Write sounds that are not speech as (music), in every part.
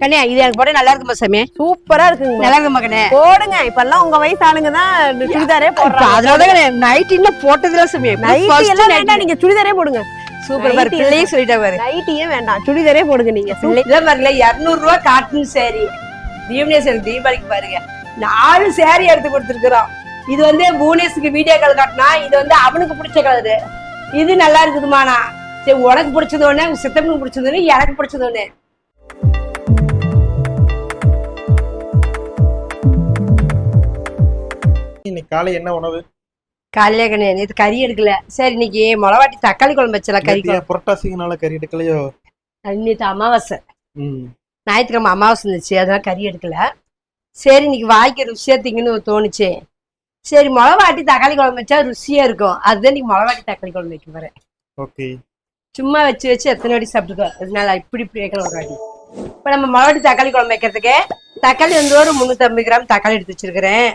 கண்ணே இது எனக்கு போட நல்லா இருக்குமா சாமி? சூப்பரா இருக்குங்க. நல்லா இருக்குமா கண்ணே? போடுங்க. இப்பெல்லாம் உங்க வயசு ஆளுங்க தான் சுடிதாரே இப்ப போடுறாங்க. அதனாலதான் நைட் இன்னும் போட்டதுல சாமி. நைட்டி எல்லாம் வேண்டாம் நீங்க சுடிதாரே போடுங்க. சூப்பர் பாரு பிள்ளையும் சொல்லிட்டா பாரு. நைட்டியே வேண்டாம் சுடிதாரே போடுங்க நீங்க. இதான் பாருங்களே இருநூறு ரூபா காட்டன் சேரீ தீபனேஸ்வரி தீபாவளிக்கு பாருங்க. நாலு சேரீ எடுத்து கொடுத்துருக்குறோம். இது வந்து புவனேஸ்வருக்கு வீடியோ கால் காட்டினா இது வந்து அவனுக்கு பிடிச்ச கலரு இது நல்லா இருக்குதுமாண்ணா சரி உனக்கு பிடிச்சது உங்க சித்தப்பனுக்கு பிடிச்சது ஒண்ணு எனக்கு பிடிச்சது ஒண்ணு. இன்னைக்கு காலை என்ன உணவு? காலையில கண்ணே நேற்று கறி எடுக்கல. சரி இன்னைக்கு மிளவாட்டி தக்காளி குழம்பு வச்சலாம் கறி நேத்து ஏன் புரட்டாசிங்கனால கறி எடுக்கலையோ? குழம்பு நேற்று அமாவாசை. ம். ஞாயிற்றுக்கிழமை அமாவாசை இருந்துச்சு அதனால கறி எடுக்கல. சரி இன்னைக்கு வாய்க்கு ருசியா திங்கன்னு தோணுச்சு. சரி மிளவாட்டி தக்காளி குழம்பு வச்சா ருசியா இருக்கும். அதுதான் இன்னைக்கு மிளவாட்டி தக்காளி குழம்பு வைக்க போறேன். ஓகே. சும்மா வச்சு வச்சு எத்தனை வாட்டி சாப்பிட்டுக்கோ. அதனால இப்படி இப்படி வைக்கலாம் ஒரு வாட்டி. இப்போ நம்ம மிளவாட்டி தக்காளி குழம்பு வைக்கிறதுக்கு தக்காளி வந்து ஒரு முந்நூற்றம்பது கிராம் தக்காளி எடுத்து வச்சிருக்கிறேன்.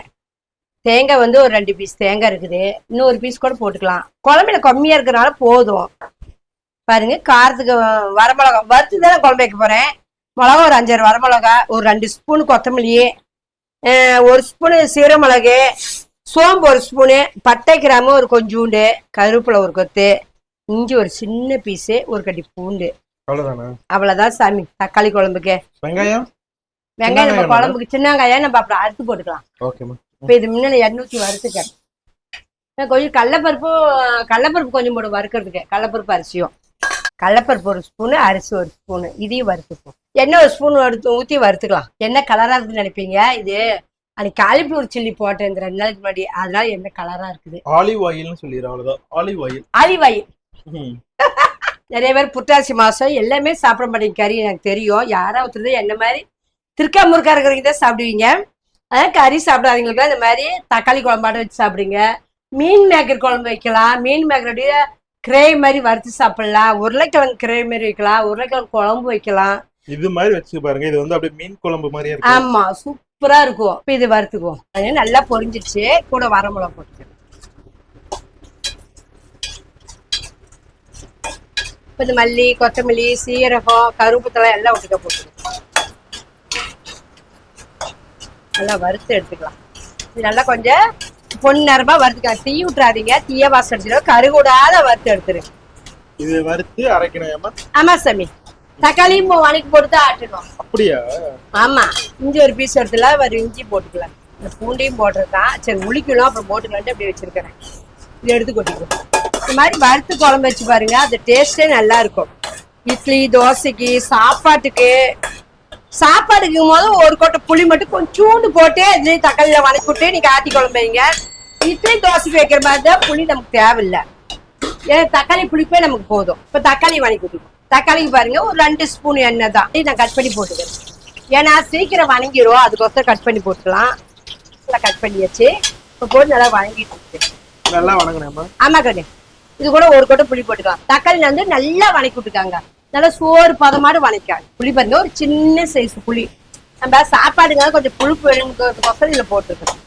தேங்காய் வந்து ஒரு ரெண்டு பீஸ் தேங்காய் இருக்குது. இன்னும் ஒரு பீஸ் கூட போட்டுக்கலாம். குழம்புல கம்மியாக இருக்கிறனால போதும். பாருங்க காரத்துக்கு வரமிளகா வறுத்து தானே குழம்பு வைக்க போகிறேன் மிளகா ஒரு அஞ்சாறு வரமிளகா ஒரு ரெண்டு ஸ்பூன் கொத்தமல்லி ஒரு ஸ்பூனு சீரமிளகு சோம்பு ஒரு ஸ்பூனு பட்டை கிராமு ஒரு கொஞ்சூண்டு கருவேப்பிலை ஒரு கொத்து இஞ்சி ஒரு சின்ன பீஸு ஒரு கட்டி பூண்டு. அவ்வளவுதான்? சாமி தக்காளி குழம்புக்கு. வெங்காயம்? வெங்காயம் நம்ம குழம்புக்கு சின்ன வெங்காயம் நம்ம அப்புறம் அறுத்து போட்டுக்கலாம். ஓகேம்மா. இப்போ இது முன்னாடி இரநூத்தி வறுத்துக்க கொஞ்சம் கடலப்பருப்பும் கடலப்பருப்பு கொஞ்சம் போடும் வறுக்கிறதுக்கு. கடலப்பருப்பு அரிசியும். கடலப்பருப்பு ஒரு ஸ்பூனு அரிசி ஒரு ஸ்பூனு. இதையும் வறுத்துப்போம். எண்ணெய் ஒரு ஸ்பூன் எடுத்து ஊற்றி வறுத்துக்கலாம். என்ன கலராக இருக்குன்னு நினைப்பீங்க? இது அன்னைக்கு காலிஃப்ளவர் சில்லி போட்டேன் இந்த ரெண்டு நாளைக்கு முன்னாடி. அதனால என்ன கலராக இருக்குது? ஆலிவ் ஆயில்னு சொல்லிடுறேன் அவ்வளவுதான். ஆலிவ் ஆயில் ஆலிவ் ஆயில் ம் நிறைய பேர் புரட்டாசி மாசம் எல்லாமே சாப்பிட மாட்டேங்க கறி எனக்கு தெரியும். யாரா ஒருத்தர் என்ன மாதிரி திருக்கா முறுக்கா இருக்கிறவங்க தான் சாப்பிடுவீங்க. அதான் கறி சாப்பிடாதவங்களுக்கு இந்த மாதிரி தக்காளி குழம்பாட வச்சு சாப்பிடுங்க. மீன் மேக்கர் குழம்பு வைக்கலாம். மீன் மேக்கருடைய கிரேவி மாதிரி வறுத்து சாப்பிடலாம். உருளைக்கிழங்கு கிரேவி மாதிரி வைக்கலாம். உருளைக்கிழங்கு குழம்பு வைக்கலாம். இது மாதிரி வச்சு பாருங்க. இது வந்து அப்படியே மீன் குழம்பு இருக்கு ஆமா சூப்பரா இருக்கும். இப்ப இது வறுத்துக்குவோம். அது நல்லா பொரிஞ்சிடுச்சு. கூட வரமிளகா போட்டு இப்ப இந்த மல்லி கொத்தமல்லி சீரகம் கருவேப்பிலை எல்லாம் ஒட்டுக்க போட்டு நல்லா வறுத்து எடுத்துக்கலாம். இது நல்லா கொஞ்சம் பொன்னிறமா வறுத்துக்கலாம். தீ விட்டுறாதீங்க தீய வாசம் அடிச்சிடும் கருகூடாத வறுத்து எடுத்துரு. இது வறுத்து அரைக்கணும் ஆமா சாமி. தக்காளியும் வணக்கி போட்டு தான் ஆட்டணும். அப்படியா? ஆமா. இஞ்சி ஒரு பீஸ் எடுத்துல ஒரு இஞ்சி போட்டுக்கலாம். இந்த பூண்டையும் போட்டிருக்கான். சரி உளிக்கணும் அப்புறம் போட்டுக்கலான்ட்டு அப்படி வச்சிருக்கிறேன். இது எடுத்து கொட்டிக்கலாம் இந்த மாதிரி வறுத்து குழம்பு வச்சு பாருங்க. அந்த டேஸ்டே நல்லா இருக்கும். இட்லி தோசைக்கு சாப்பாட்டுக்கு சாப்பாடுக்கு போது ஒரு கொட்டை புளி மட்டும் கொஞ்சோண்டு போட்டு இதுலேயே தக்காளியில் வணக்கி விட்டு நீங்க ஆட்டி குழம்பு வைங்க இட்லி தோசைக்கு வைக்கிற மாதிரி தான் புளி நமக்கு தேவையில்லை. ஏன்னா தக்காளி புளிப்பே நமக்கு போதும். இப்போ தக்காளி வணக்கி விட்டுருக்கோம் தக்காளிக்கு பாருங்க ஒரு ரெண்டு ஸ்பூன் எண்ணெய் தான். நான் கட் பண்ணி போட்டுக்கிறேன். ஏன்னா சீக்கிரம் வணங்கிரும். அதுக்கொசரம் கட் பண்ணி போட்டுக்கலாம். நல்லா கட் பண்ணியாச்சு. இப்போ போட்டு நல்லா வணங்கிட்டு. நல்லா வணங்கணும்மா ஆமா கண்ணு. இது கூட ஒரு கொட்டை புளி போட்டுக்கலாம். தக்காளி வந்து நல்லா வணக்கி விட்டுருக்காங்க நல்லா சோறு பதமாடு வணக்காங்க புளி பாருங்க ஒரு சின்ன சைஸ் புளி. நம்ம சாப்பாடுங்க கொஞ்சம் புளிப்பு வேணுங்கிறதுக்கோசரம் இதில் போட்டுருக்கோம்.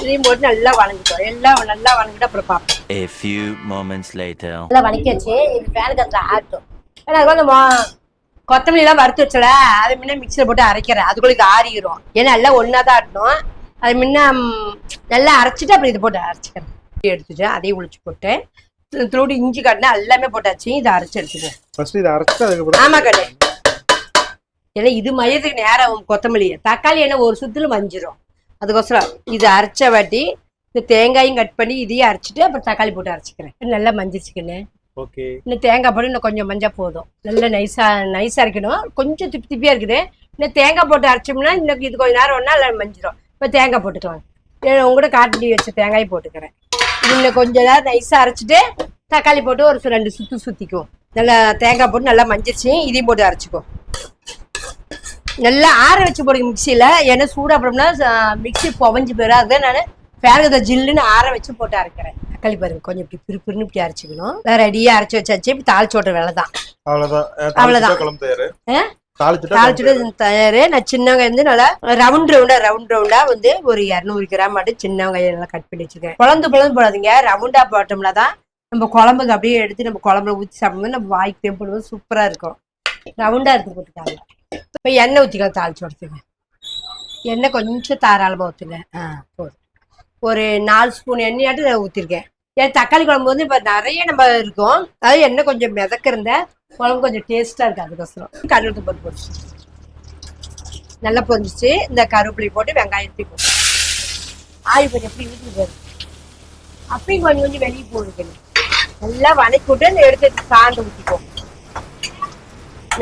இதையும் போட்டு நல்லா வணங்கிட்டோம். எல்லாம் நல்லா வணங்கிட்டு அப்புறம் பார்ப்போம். A few moments later. நல்லா வணக்கியாச்சு. இது ஃபேனுக்கு அதில் ஆட்டும் ஏன்னா அது வந்து மொ- கொத்தமல்லி எல்லாம் வறுத்து வச்சல அதை முன்ன மிக்சியில் போட்டு அரைக்கிறேன். அதுக்குள்ள இது ஏன்னா எல்லாம் ஒன்றா தான் ஆட்டணும். அது முன்ன நல்லா அரைச்சிட்டு அப்புறம் இது போட்டு அரைச்சிக்கிறேன். எடுத்துட்டு அதையும் உளிச்சு போட்டு திருடி இஞ்சி காட்டினா எல்லாமே போட்டாச்சு இதை அரைச்சி ஃபர்ஸ்ட் இதை அரைச்சிட்டு அதுக்கப்புறம் ஆமா கடை ஏன்னா இது மையத்துக்கு நேரம் கொத்தமல்லி தக்காளி என்ன ஒரு சுத்துல மஞ்சிரும் அதுக்கோசரம் இது அரைச்ச வாட்டி இந்த தேங்காயும் கட் பண்ணி இதையும் அரைச்சிட்டு அப்புறம் தக்காளி போட்டு அரைச்சிக்கிறேன் நல்லா மஞ்சிச்சுக்கண்ணே ஓகே இன்னும் தேங்காய் போட்டு இன்னும் கொஞ்சம் மஞ்சள் போதும் நல்லா நைஸா நைஸா அரைக்கணும் கொஞ்சம் திப்பி திப்பியா இருக்குது இன்னும் தேங்காய் போட்டு அரைச்சோம்னா இன்னும் இது கொஞ்ச நேரம் ஒன்றா இல்லை மஞ்சிடும் இப்போ தேங்காய் போட்டுக்கலாம் உங்கள்கிட்ட காட்டி வச்ச தேங்காய் போட்டுக்கிறேன் இது இன்னும் கொஞ்ச நேரம் நைஸா அரைச்சிட்டு தக்காளி போட்டு ஒரு ரெண்டு சுத்து சுத்திக்கும் நல்லா தேங்காய் போட்டு நல்லா மஞ்சிருச்சு இதையும் போட்டு அரைச்சிக்கும் நல்லா ஆற வச்சு போடுங்க மிக்சியில. ஏன்னா சூடா போட்டோம்னா மிக்சி புவஞ்சு போயிடும் அதுதான் நான் பேரகத்தை ஜில்லுன்னு ஆற வச்சு போட்டு அரைக்கிறேன். தக்காளி பாருங்க கொஞ்சம் இப்படி பிறுபிறுன்னு இப்படி அரைச்சிக்கணும். வேற ரெடியா அரைச்சி வச்சாச்சு இப்ப தாளிச்சு ஓட்டுற வேலை தான் அவ்வளவுதான். அஹ், அவ்வளவுதான். தாளிச்சுட்டா குழம்பு தயாரு. குழம்பு நான் சின்ன வந்து நல்லா ரவுண்ட் ரவுண்டா ரவுண்ட் ரவுண்டா வந்து ஒரு இரநூறு கிராம் மட்டும் சின்ன நல்லா கட் பண்ணி வச்சிருக்கேன். குழந்து குழந்து போடாதீங்க. ரவுண்டா போட்டோம்னா தான் நம்ம குழம்புக்கு அப்படியே எடுத்து நம்ம குழம்புல ஊற்றி சாப்பிடும்போது நம்ம வாய்க்கு தேம்படும்போது சூப்பரா இருக்கும். ரவுண்டா இருக்கு போட்டுக்காங்க இப்போ எண்ணெய் ஊற்றிக்கலாம் தாளிச்சு கொடுத்துங்க எண்ணெய் கொஞ்சம் தாராளமாக ஊற்றுங்க ஆ போதும். ஒரு நாலு ஸ்பூன் எண்ணெயாட்டு நான் ஊற்றிருக்கேன் ஏன் தக்காளி குழம்பு வந்து இப்போ நிறைய நம்ம இருக்கும். அதாவது எண்ணெய் கொஞ்சம் மிதக்கிறந்த குழம்பு கொஞ்சம் டேஸ்ட்டாக இருக்கு அதுக்கோசரம். கருவேப்பிலை போட்டு போட்டு நல்லா பொரிஞ்சிச்சு. இந்த கருவேப்பிலை போட்டு வெங்காயத்தை போட்டு. ஆயில் கொஞ்சம் எப்படி வீட்டுக்கு அப்பயும் கொஞ்சம் கொஞ்சம் வெளியே போடுங்க. நல்லா வதக்கி விட்டு அந்த எடுத்து சாந்து ஊற்றிப்போம்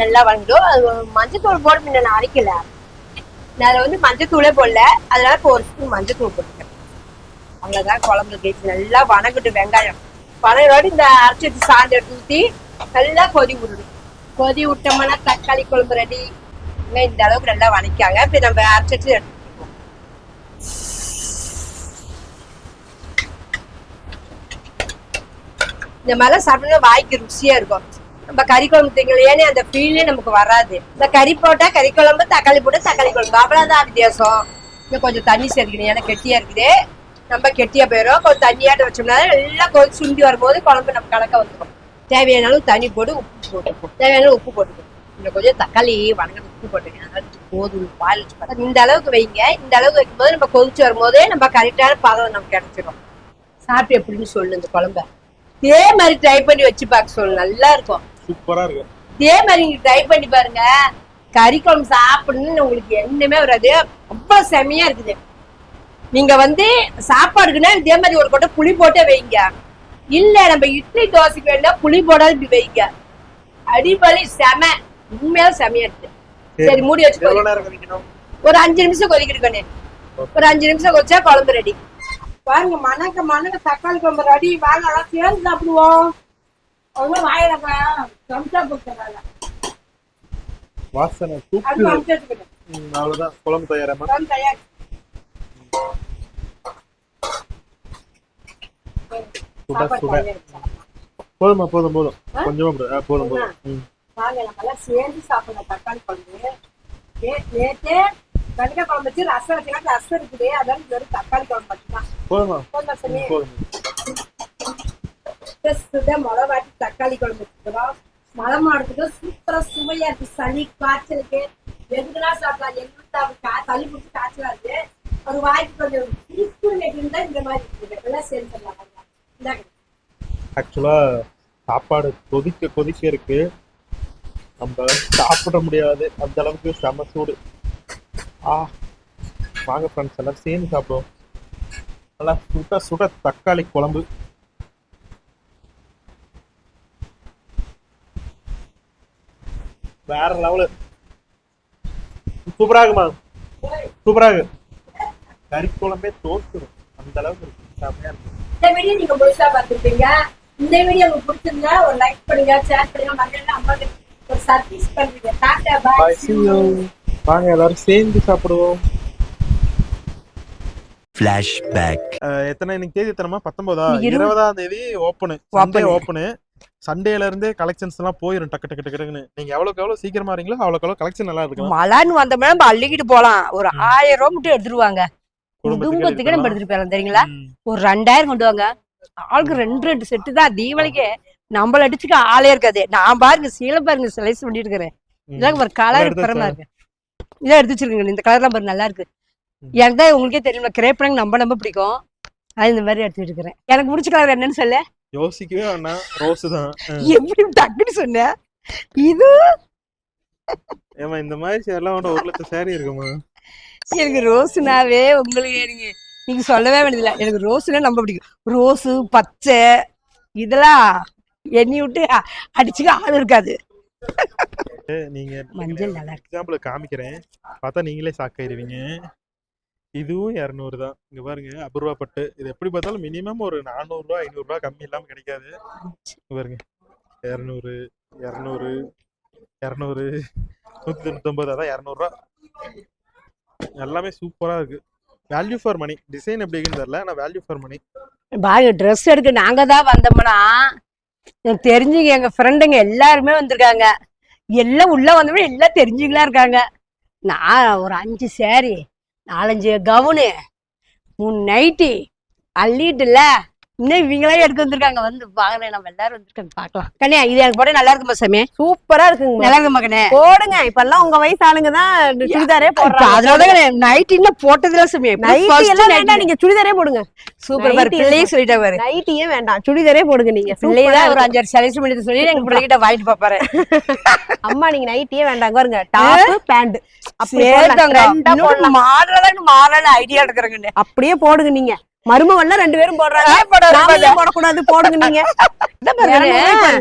நல்லா வதங்கிடும் அது மஞ்சத்தூள் போட முன்ன நான் அரைக்கல. நான் அதில் வந்து மஞ்சத்தூளே போடல. அதனால இப்போ ஒரு ஸ்பூன் மஞ்சத்தூள் போட்டுக்கேன் அவ்வளோதான் குழம்பு கேட்டு நல்லா வணக்கிட்டு வெங்காயம். வணங்கினோட இந்த அரைச்சி வச்சு சாந்து எடுத்து ஊற்றி நல்லா கொதி விடணும். கொதி விட்டோம்னா தக்காளி குழம்பு ரெடி இந்த அளவுக்கு நல்லா வணக்காங்க இப்போ நம்ம அரைச்சி வச்சு எடுத்துக்கோம் இந்த மாதிரிலாம் சாப்பிடணும் வாய்க்கு ருசியா இருக்கும். நம்ம கறி குழம்பு திங்கலையேன்னு அந்த ஃபீலே நமக்கு வராது. இந்த கறி போட்டா கறி குழம்பு தக்காளி போட்டு தக்காளி குழம்பு. அவ்வளவுதான் வித்தியாசம். இன்னும் கொஞ்சம் தண்ணி சேர்க்கணும் ஏன்னா கெட்டியா இருக்குது. நம்ம கெட்டியா போயிடும் கொஞ்சம் தண்ணியாட்ட வச்சோம்னா எல்லாம் கொஞ்சம் சுண்டி வரும்போது குழம்பு நம்ம கணக்க வந்துடும் தேவையான தண்ணி போட்டு உப்பு போட்டுப்போம். தேவையான உப்பு போட்டுக்கணும் இன்னும் கொஞ்சம் தக்காளி வணங்க உப்பு போட்டுக்கணும் அதாவது போதும். பால். இந்த அளவுக்கு வைங்க. இந்த அளவுக்கு வைக்கும்போது நம்ம கொதிச்சு வரும்போதே நம்ம கரெக்டான பதம் நமக்கு கிடைச்சிடும் சாப்பிட்டு எப்படின்னு சொல்லு இந்த குழம்ப. இதே மாதிரி ட்ரை பண்ணி வச்சு பார்க்க சொல்லு. நல்லா இருக்கும். சூப்பரா இருக்கு இதே மாதிரி நீங்க ட்ரை பண்ணி பாருங்க. கறி குழம்பு சாப்பிடணும்னு உங்களுக்கு எண்ணமே வராது. அவ்வளவு செமையா இருக்குது. நீங்க வந்து சாப்பாடுக்குன்னா இதே மாதிரி ஒரு கொட்டை புளி போட்டே வைங்க. இல்ல நம்ம இட்லி தோசைக்கு வேணா புளி போடாத இப்படி வைங்க. அடிப்பலி செம உண்மையா செமையா இருக்கு சரி மூடி வச்சு ஒரு அஞ்சு நிமிஷம் கொதிக்கிட்டு ஒரு அஞ்சு நிமிஷம் கொதிச்சா குழம்பு ரெடி பாருங்க மணக்க மணக்க தக்காளி குழம்பு ரெடி வாங்க எல்லாம் சேர்ந்து சாப்பிடுவோம். அவ்வளோ வாயில சம்சா போட்டுறாங்க வாசனை அவ்வளவுதான். குழம்பு தயாராமா குழம்பு தயார். சுட சுட. போதுமா போதும். போதும் கொஞ்சமா போதும் போதும். ம். வாங்க நம்ம எல்லாம் சேர்ந்து சாப்பிடலாம் தக்காளி குழம்பு. நே- நேத்து வெண்டைக்காய் குழம்பு வச்சு ரசம் வச்சுக்கலாம் ரசம் இருக்குது. அதான் வெறும் தக்காளி குழம்பு மட்டும்தான். போதுமா போதுமா சொல்லி? ம், போதும் சுட மிளகாட்டி தக்காளி குழம்பு வச்சுக்கிறோம். மழை மாடுறதுக்கு சூப்பரா சுவையா இருக்கு. சளி காய்ச்சலுக்கு எதுக்குன்னா சாப்பிடலாம்? எங்களுக்கு சளி பிடிச்சி காய்ச்சலா இருக்கு. ஒரு வாய்ப்பு கொஞ்சம் இனிப்பு இருந்தா இந்த மாதிரி இருக்குது. எல்லாம் சேர்ந்துடலாம் ஆக்சுவலா சாப்பாடு கொதிக்க கொதிக்க இருக்கு. நம்ம சாப்பிட முடியாது. அந்த அளவுக்கு செம சூடு. ஆ வாங்க ஃப்ரெண்ட்ஸ் எல்லாம் சேர்ந்து சாப்பிடுவோம். நல்லா சுட சுட தக்காளி குழம்பு. வேற லெவலு சூப்பராகுமா சூப்பராகு சூப்பரா கறி குழம்பே தோற்றுடும் அந்த அளவுக்கு இருக்கு. செமையா இருக்கு. இந்த வீடியோ நீங்க முழுசா பார்த்துருப்பீங்க. இந்த வீடியோ உங்களுக்கு பிடிச்சிருந்தா ஒரு லைக் பண்ணுங்க ஷேர் பண்ணுங்க. மறக்காம அம்மாக்கு ஒரு சர்வீஸ் பண்ணுங்க பாய். வாங்க எல்லாரும் சேர்ந்து சாப்பிடுவோம். Flashback. எத்தனை இன்னைக்கு தேதி எத்தனைமா? பத்தொன்பதா. இருபதாம் தேதி ஓப்பனு சண்டே. ஓப்பனு சண்டேல இருந்தே கலெக்ஷன்ஸ் எல்லாம் போயிரும். டக்கு டக்கு டக்கு டக்குன்னு. நீங்க எவ்வளவுக்கு எவ்வளவு சீக்கிரமா வரீங்களோ அவ்வளவுக்கு எவ்வளவு கலெக்ஷன் நல்லா இருக்கும்? மழைன்னு வந்தோம்னா நம்ம அள்ளிக்கிட்டு போலாம். ஒரு. ஆயிரம் ரூபாய் மட்டும் எடுத்துருவாங்க. குடும்பத்துக்கு நம்ம. எடுத்துட்டு போயிடலாம் தெரியுங்களா. ஒரு ரெண்டாயிரம் கொண்டு வாங்க. ஆளுக்கு ரெண்டு ரெண்டு செட்டு தான். தீபாவளிக்கு நம்மள அடிச்சுக்க ஆளே இருக்காது. நான் பாருங்க சீலை பாருங்க சிலைஸ் பண்ணிட்டு இருக்கிறேன். ஒரு கலர் பெறமா இருக்கு. இதான் எடுத்து வச்சிருக்கீங்க. இந்த கலர்லாம் பாரு நல்லா இருக்கு. எனக்கு தான் உங்களுக்கே தெரியும் கிரேப் நம்ம நம்ம பிடிக்கும். அது இந்த மாதிரி எடுத்துட்டு இருக்கிறேன். எனக்கு பிடிச்ச கலர் என்னன்னு சொல்ல. யோசிக்கவே வேணாம். ரோஸ் தான். எப்படி டக்குன்னு சொன்ன? இது? ஏமா இந்த மாதிரி சேரலாம் ஒரு லட்சம் சேரி இருக்குமா எனக்கு ரோஸ்னாவே உங்களுக்கு எனக்கு நீங்க சொல்லவே வேண்டியதில்ல. எனக்கு ரோஸ்னா ரொம்ப பிடிக்கும். ரோஸு பச்சை இதெல்லாம் எண்ணி விட்டு அடிச்சுக்க ஆள் இருக்காது. நீங்க மஞ்சள் நல்லா எக்ஸாம்பிள் காமிக்கிறேன். பார்த்தா நீங்களே சாக்காயிருவீங்க இதுவும் இரநூறு தான். இங்க பாருங்க அபூர்வா பட்டு. இது எப்படி பார்த்தாலும் மினிமம் ஒரு நானூறுரூவா ஐநூறுரூவா கம்மி இல்லாம கிடைக்காது. பாருங்க. இரநூறு இரநூறு இரநூறு நூற்றி தொண்ணூத்தொம்பது அதான் இரநூறுவா. எல்லாமே சூப்பரா இருக்கு. வேல்யூ ஃபார் மணி டிசைன் எப்படி இருக்குன்னு தெரியல ஆனால் வேல்யூ ஃபார் மணி பாருங்க ட்ரெஸ் எடுக்க நாங்க தான் வந்தோம்னா எனக்கு தெரிஞ்சுங்க எங்க ஃப்ரெண்டுங்க எல்லாருமே வந்திருக்காங்க. எல்லாம் உள்ள வந்தோம்னா எல்லாம் தெரிஞ்சுங்களா இருக்காங்க. நான் ஒரு அஞ்சு சேரி நாலஞ்சு கவுனு மூணு நைட்டி அள்ளிட்டுல இன்னும் இவங்களே எடுக்க வந்திருக்காங்க. வந்து பாக்கல நம்ம எல்லாரும் வந்திருக்காங்க பாக்கலாம் கண்ணே இது எனக்கு போட நல்லா இருக்குமா சாமி? சூப்பரா இருக்குங்க நல்லா இருக்குமா கண்ணே? போடுங்க. இப்ப எல்லாம் உங்க வயசு ஆளுங்க தான் சுடிதாரே போடுறாங்க. அதனாலதான் நைட் இன்னும் போட்டதுல சாமி. நைட்டி எல்லாம் வேண்டாம் நீங்க சுடிதாரே போடுங்க. சூப்பர் பாரு night பிள்ளையே சொல்லிட்டா பாரு. நைட்டியே வேண்டாம் சுடிதாரே போடுங்க நீங்க. பிள்ளையே தான் ஒரு. அஞ்சாறு செலக்ஷன் பண்ணி சொல்லி எங்க பிள்ளைகிட்ட வாங்கிட்டு பாப்பாரு (laughs) அம்மா நீங்க நைட்டியே வேண்டாம் பாருங்க. டாப் பேண்ட் அப்படி போடலாம். சேர்த்தாங்க trend ஆ போடலாம். மாடலாம் மாடல ஐடியா எடுக்கிறேங்க அப்படியே போடுங்க நீங்க. மருமவன்லாம் ரெண்டு பேரும் போடுறாங்க. போடக்கூடாது? போடுங்க நீங்க.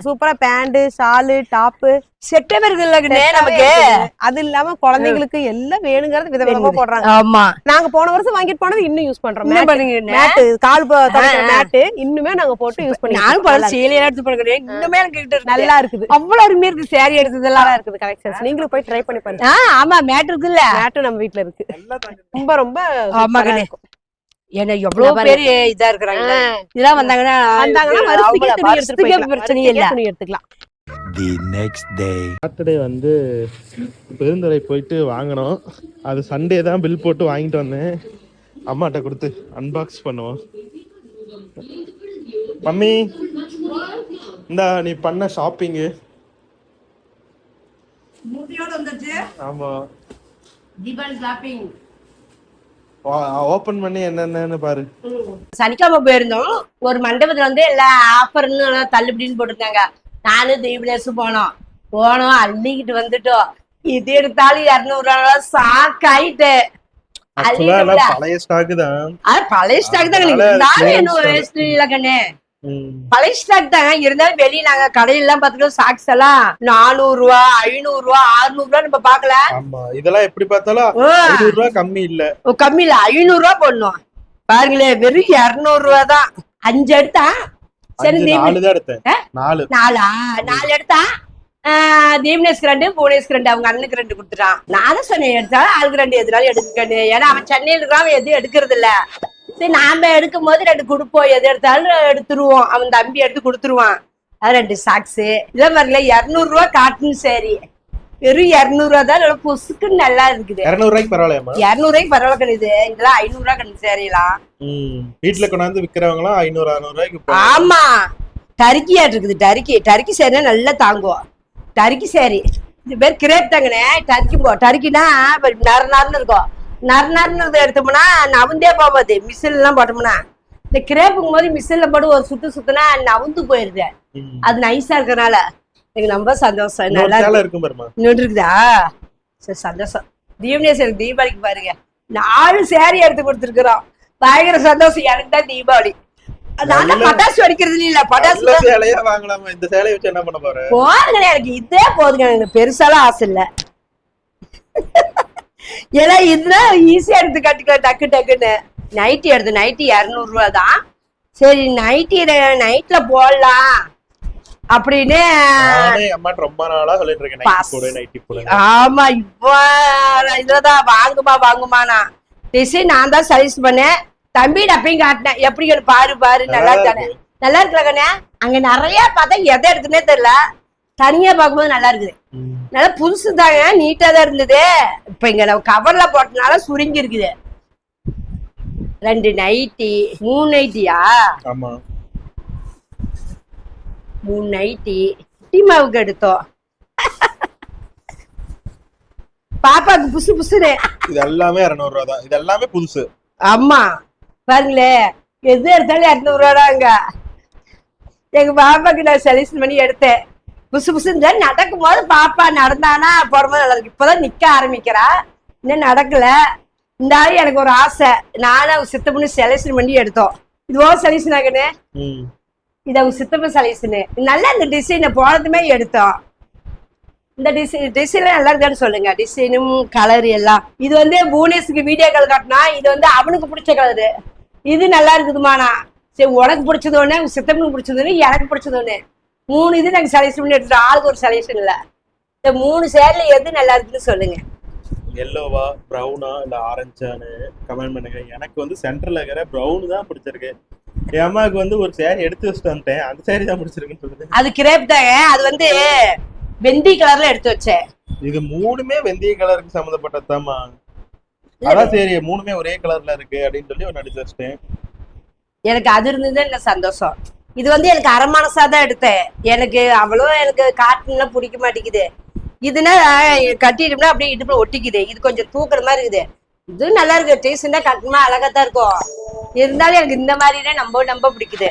சூப்பரா பேண்ட் ஷாலு டாப்பு செட்டே நமக்கு? அது இல்லாம குழந்தைங்களுக்கு எல்லாம் வேணுங்கிறது விதவிதமா போடுறாங்க. ஆமா. நாங்க போன வருஷம் வாங்கிட்டு போனது இன்னும் யூஸ் பண்றோம். மேட் மேட் கால். மேட் இன்னுமே நாங்க போட்டு யூஸ் பண்ணி நானும் பல சீலையா எடுத்து போடுறேன் இன்னுமே எனக்கு நல்லா இருக்குது. அவ்வளவு அருமையா இருக்கு சேரீ எடுத்ததெல்லாம் நல்லா இருக்குது கலெக்ஷன்ஸ் நீங்களும் போய் ட்ரை பண்ணி பாருங்க. ஆமா மேட் இருக்குல்ல. மேட்டும் நம்ம வீட்ல இருக்கு. ரொம்ப ரொம்ப ஆமா. ஏன்னா எவ்வளவு பேரு இதா இருக்கிறாங்க இதெல்லாம் வந்தாங்கன்னா இல்ல துணி எடுத்துக்கலாம். The next day. சாட்டர்டே வந்து பெருந்துறை போயிட்டு வாங்கினோம். அது சண்டே தான் பில் போட்டு வாங்கிட்டு வந்தேன். அம்மாட்ட கொடுத்து அன்பாக்ஸ் பண்ணுவோம். மம்மி இந்தா நீ பண்ண ஷாப்பிங்கு ஆமா. தீபாவளி ஷாப்பிங் ஓபன் பண்ணி என்னென்னு பாரு. சனிக்கிழமை போயிருந்தோம். ஒரு மண்டபத்துல வந்து எல்லா ஆஃபர்னு தள்ளுபடின்னு போட்டிருக்காங்க நானும் தீபலேசு போனோம். போனோம் அள்ளிக்கிட்டு வந்துட்டோம். இது எடுத்தாலும் இரநூறுவா சாக்கு ஆயிட்டு பழைய ஸ்டாக்கு தான். பழைய ஸ்டாக் clearance என்ன. வேஸ்ட் இல்ல கண்ணே. பழைய ஸ்டாக் தாங்க. இருந்தாலும் வெளியே நாங்க கடையில எல்லாம் பாத்துக்கிட்டோம் சாக்ஸ் எல்லாம் நானூறு ரூபா ஐநூறு ரூபா அறுநூறு ரூபா நம்ம பாக்கல. ஆமா. இதெல்லாம் எப்படி பார்த்தாலும் ஐநூறு ரூபாய் கம்மி இல்ல. கம்மி இல்ல. ஐநூறு ரூபா போடணும். பாருங்களேன் வெறும் இருநூறு ரூபா தான். அஞ்சு எடுத்தா? சரி நாலு தான் எடுத்தேன். ஆ? நாலு. நாலா? நாலு எடுத்தா? தீபனேஷ்க்கு ரெண்டு புவனேஷ்க்கு ரெண்டு அவங்க அண்ணனுக்கு ரெண்டு கொடுத்துட்டான். நான் தான் சொன்னேன் எடுத்தா ஆளுக்கு ரெண்டு எதுனாலும் எடுக்கணும் ஏன்னா அவன் சென்னையில இருக்கான் அவன் எதுவும் எடுக்கிறது இல்ல. சரி நாம எடுக்கும் போது ரெண்டு கொடுப்போம். எது எடுத்தாலும் எடுத்துருவோம். அவன் தம்பி எடுத்து கொடுத்துருவான். அது ரெண்டு சாக்ஸு இதே மாதிரில இரநூறு ரூபா காட்டன் சரி வெறும் இரநூறு ரூபா தான். நல்லா பொசுக்குன்னு நல்லா இருக்குது. இருநூறு ரூபாய்க்கு பரவாயில்லையாமா இரநூறுவாய்க்கு பரவாயில்ல கணுது இதெல்லாம் ஐநூறு ரூபா கணக்கு சேரீலாம். வீட்டுல கொண்டாந்து விக்கிறவங்க எல்லாம் ஐநூறு அறுநூறு ரூபாய்க்கு போ- ஆமா. டர்க்கியாட்டு இருக்குது. டர்க்கி. டர்க்கி சேரினா நல்லா தாங்குவோம். டர்க்கி சேரி இது பேர் கிரேப் தாங்கண்ணே. டர்க்கி போ டர்க்கினா நர நரன்னு இருக்கும். நர நரன்னு எடுத்தோம்னா நவுந்தே போகாது. மிஷின் எல்லாம் போட்டோம்னா. இந்த கிரேப்புங்கும் போது மிஷின்ல போட்டு ஒரு சுத்து சுத்துனா நவுந்து போயிருது. அது நைஸா இருக்கறனால. எனக்கு ரொம்ப சந்தோஷம். நல்லா இருக்கும் இன்னொன்று இருக்குதா? சரி சந்தோஷம். தீபனேஸ்வரர் தீபாவளிக்கு பாருங்க. நாலு சேரீ எடுத்து கொடுத்துருக்குறோம். பயங்கர சந்தோஷம். எனக்கு தான் தீபாவளி. நல்ல- பட்டாசு வெடிக்கிறது இல்ல பட்டாசு சேலையா வாங்கலாமா? இந்த சேலையை வச்சு என்ன பண்ண போற? போதுங்க எனக்கு இதே போதுங்க எனக்கு பெருசாலாம் ஆசை இல்ல. ஏன்னா இதுதான் ஈஸியா எடுத்து கட்டிக்கலாம் டக்கு டக்குன்னு. நைட்டி எடுத்து நைட்டி இரநூறு ரூபா தான். சரி நைட்டி நைட்ல போடலாம். அப்படின்னு நானே ரொம்ப நாளா சொல்லிட்டு இருக்கேன் ஆமா இப்போ இதுலதான் வாங்குமா வாங்குமானா டிசைன் நான் தான் சஜஸ்ட் பண்ணேன். தம்பி அப்பயும் காட்டினேன் எப்படி பாரு பாரு நல்லா இருக்கானே. நல்லா இருக்குல்ல கண்ணே அங்க நிறைய பார்த்தா எதை எடுக்குன்னே தெரியல. தனியா பார்க்கும்போது நல்லா இருக்குது. நல்லா புதுசு தாங்க நீட்டா தான் இருந்தது. இப்ப இங்க நம்ம கவர்ல போட்டனால சுருங்கி இருக்குது ரெண்டு நைட்டி மூணு நைட்டியா மூணு நைட்டி டீமாவுக்கு எடுத்தோம். பாப்பாக்கு புசு புசுன்னு. இது எல்லாமே இருநூறு ரூபா தான் இது எல்லாமே புதுசு. ஆமா. பாருங்களே எது எடுத்தாலும் இரநூறு ரூபாடாங்க எங்க பாப்பாக்கு நான் செலக்ஷன் பண்ணி எடுத்தேன். புசு புசுன்னு தான் நடக்கும் போது பாப்பா நடந்தானா போடும்போது நல்லா இருக்கு. இப்பதான் நிக்க ஆரம்பிக்கிறா. இன்னும் நடக்கல. இந்த ஆளு எனக்கு ஒரு ஆசை. நானும் சித்தப்பண்ணு செலக்ஷன் பண்ணி எடுத்தோம். இதுவோ செலக்ஷன் ஆகணே ம். இது அவங்க சித்தப்ப செலக்ஷனு நல்லா இந்த டிசைனை போனதுமே எடுத்தோம். இந்த டிசைன் டிசைன் நல்லா இருக்கான்னு சொல்லுங்க. டிசைனும் கலர் எல்லாம். இது வந்து புவனேஷுக்கு வீடியோ கால் காட்டினா இது வந்து அவனுக்கு பிடிச்ச கலரு இது நல்லா இருக்குதுமாண்ணா சரி உனக்கு பிடிச்சது உங்க சித்தப்பனுக்கு பிடிச்சது ஒண்ணு எனக்கு பிடிச்சது ஒண்ணு. மூணு இது நாங்க செலக்ஷன் பண்ணி எடுத்துட்டோம். ஆளுக்கு ஒரு செலக்ஷன் இல்ல. இந்த மூணு சேர்ல எது நல்லா இருக்குன்னு சொல்லுங்க. எல்லோவா ப்ரௌனா இல்ல ஆரஞ்சான்னு கமெண்ட் பண்ணுங்க. எனக்கு வந்து சென்டர்ல இருக்கிற ப்ரௌன் தான் பிடிச்சிருக்கு. என் அம்மாவுக்கு வந்து ஒரு சேரீ எடுத்து வச்சுட்டு வந்துட்டேன். அந்த சேரீ தான் பிடிச்சிருக்குன்னு சொல்லுது அது கிரேப் தாங்க. அது வந்து வெந்தி கலர்ல எடுத்து வச்சேன். இது மூணுமே வெந்தய கலருக்கு சம்மந்தப்பட்டதுதாம்மா அதான் சரி மூணுமே ஒரே கலர்ல இருக்கு அப்படின்னு சொல்லி ஒன்னு அடிச்சு வச்சிட்டேன். எனக்கு அது இருந்தது எனக்கு சந்தோஷம். இது வந்து எனக்கு அரமனசா தான் எடுத்தேன். எனக்கு அவ்வளோ எனக்கு காட்டுன்னா பிடிக்க மாட்டேங்குது. இதுனா கட்டிட்டோம்னா அப்படியே இடுப்புல ஒட்டிக்குது. இது கொஞ்சம் தூக்குற மாதிரி இருக்குது. இது நல்லா இருக்கு. டீசெண்டா கட்டணுமா அழகா தான் இருக்கும். இருந்தாலும் எனக்கு இந்த மாதிரினே நம்ப நம்ப பிடிக்குது.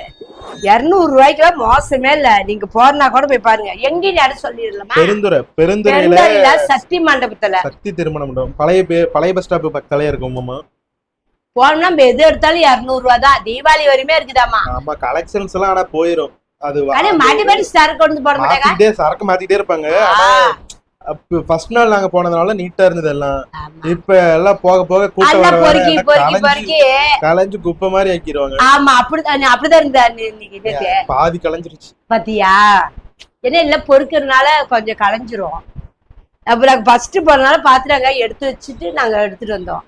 இருநூறு ரூபாய்க்குலாம் மோசமே இல்ல. நீங்க போறனா கூட போய் பாருங்க. எங்கேயும் இடம் சொல்லிடலாமா? பெருந்துறை பெருந்துறையில பெருந்தலையில சக்தி மண்டபத்துல. சக்தி திருமண மண்டபம். பழைய பழைய பஸ் ஸ்டாப் பக்கத்துல இருக்கும் மாமா. போனோம்னா நம்ம எது எடுத்தாலும் இருநூறு ரூபா தான். தீபாவளி வரையுமே இருக்குதாமா ஆமா கலெக்ஷன்ஸ் எல்லாம் ஆனா போயிரும். அது ஆனா மாட்டி மாட்டி ஸ்டார் கொண்டு போட மாட்டாங்க சரக்கு மாத்திட்டே இருப்பாங்க. ஃபர்ஸ்ட் நாள் நாங்க போனதுனால நீட்டா இருந்தது எல்லாம். இப்ப எல்லாம் போக போக கூட்டம் கலைஞ்சு குப்பை மாதிரி ஆக்கிடுவாங்க ஆமா அப்படிதான் அப்படிதான் இருந்தா. பாதி கலைஞ்சிருச்சு. பாத்தியா? ஏன்னா எல்லாம் பொறுக்கிறதுனால கொஞ்சம் களைஞ்சிரும் அப்ப நாங்க ஃபர்ஸ்ட் போனதுனால பாத்துட்டாங்க எடுத்து வச்சுட்டு நாங்க எடுத்துட்டு வந்தோம்.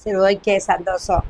சரி ஓகே சந்தோஷம்